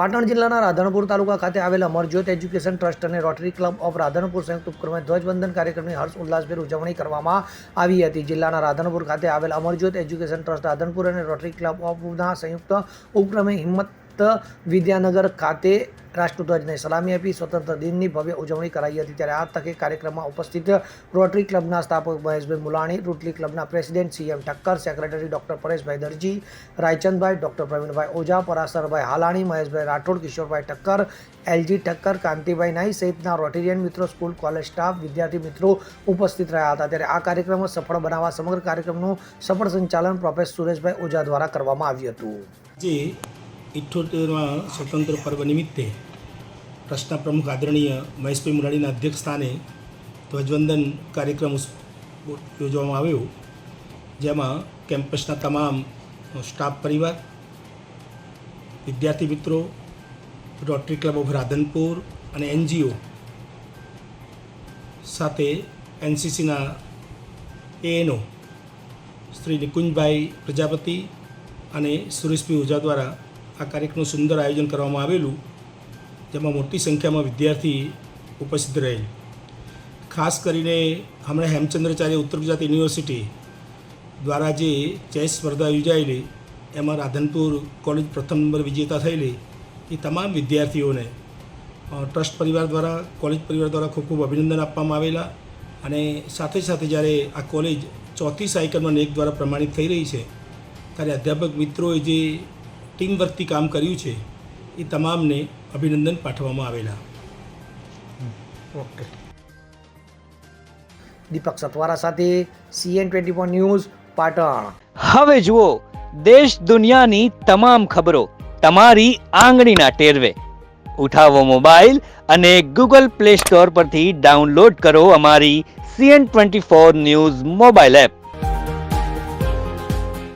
પાટણ જિલ્લાના રાધનપુર તાલુકા ખાતે આવેલા અમરજ્યોત એજ્યુકેશન ટ્રસ્ટ અને રોટરી ક્લબ ઓફ રાધનપુર સંયુક્ત ઉપક્રમે ધ્વજવંદન કાર્યક્રમની હર્ષ, ઉલ્લાસભેર ઉજવણી કરવામાં આવી હતી. જિલ્લાના રાધનપુર ખાતે આવેલ અમરજ્યોત એજ્યુકેશન ટ્રસ્ટ રાધનપુર અને રોટરી ક્લબ ઓફના સંયુક્ત ઉપક્રમે હિંમત વિદ્યાનગર ખાતે રાષ્ટ્રધ્વજને સલામી આપી, સ્વતંત્ર દિનની ભવ્ય ઉજવણી કરાઈ હતી. ત્યારે આ તકે કાર્યક્રમમાં ઉપસ્થિત રોટરી ક્લબના સ્થાપક Maheshbhai Mulani rotary ક્લબના president CM Thakkar secretary doctor Pareshbhai Darji, Raichandbhai doctor Pravinbhai Oza Parasharbhai Halani, Maheshbhai Rathod, Kishorbhai Thakkar LG Thakkar, Kantibhai Nai સહિતના રોટેરિયન મિત્રો, સ્કૂલ, કોલેજ સ્ટાફ, વિદ્યાર્થી મિત્રો ઉપસ્થિત રહ્યા હતા. ત્યારે આ કાર્યક્રમ સફળ બનાવવા સમગ્ર કાર્યક્રમનું સફળ સંચાલન પ્રોફેસર સુરેશભાઈ ઓઝા દ્વારા કરવામાં આવ્યું હતું. ઇઠ્ઠોતેરમાં સ્વતંત્ર પર્વ નિમિત્તે ટ્રસ્ટના પ્રમુખ આદરણીય મહેશભાઈ મુરાડીના અધ્યક્ષ સ્થાને ધ્વજવંદન કાર્યક્રમ યોજવામાં આવ્યો. જેમાં કેમ્પસના તમામ સ્ટાફ પરિવાર, વિદ્યાર્થી મિત્રો, રોટરી ક્લબ ઓફ રાધનપુર અને એનજીઓ સાથે એનસીસીના એએનઓ શ્રી નિકુંજભાઈ પ્રજાપતિ અને સુરેશભાઈ ઓઝા દ્વારા આ કાર્યક્રમનું સુંદર આયોજન કરવામાં આવેલું, જેમાં મોટી સંખ્યામાં વિદ્યાર્થી ઉપસ્થિત રહેલ. ખાસ કરીને હમણાં હેમચંદ્રાચાર્ય ઉત્તર ગુજરાત યુનિવર્સિટી દ્વારા જે ચેસ સ્પર્ધા યોજાયેલી, એમાં રાધનપુર કોલેજ પ્રથમ નંબર વિજેતા થયેલી, એ તમામ વિદ્યાર્થીઓને ટ્રસ્ટ પરિવાર દ્વારા, કોલેજ પરિવાર દ્વારા ખૂબ ખૂબ અભિનંદન આપવામાં આવેલા અને સાથે સાથે જ્યારે આ કોલેજ ચોથી સાયકલમાં નેક દ્વારા પ્રમાણિત થઈ રહી છે, ત્યારે અધ્યાપક મિત્રોએ જે ટીમ વર્કથી કામ કર્યું છે એ તમામને અભિનંદન પાઠવવામાં આવેલા. ઓકે. દીપક સતવારા સાથે CN twenty four news Patan. હવે જુઓ દેશ દુનિયાની તમામ ખબરો તમારી આંગળીના ટેરવે. ઉઠાવો મોબાઈલ અને ગૂગલ પ્લે સ્ટોર પરથી ડાઉનલોડ કરો અમારી CN twenty four news mobile app.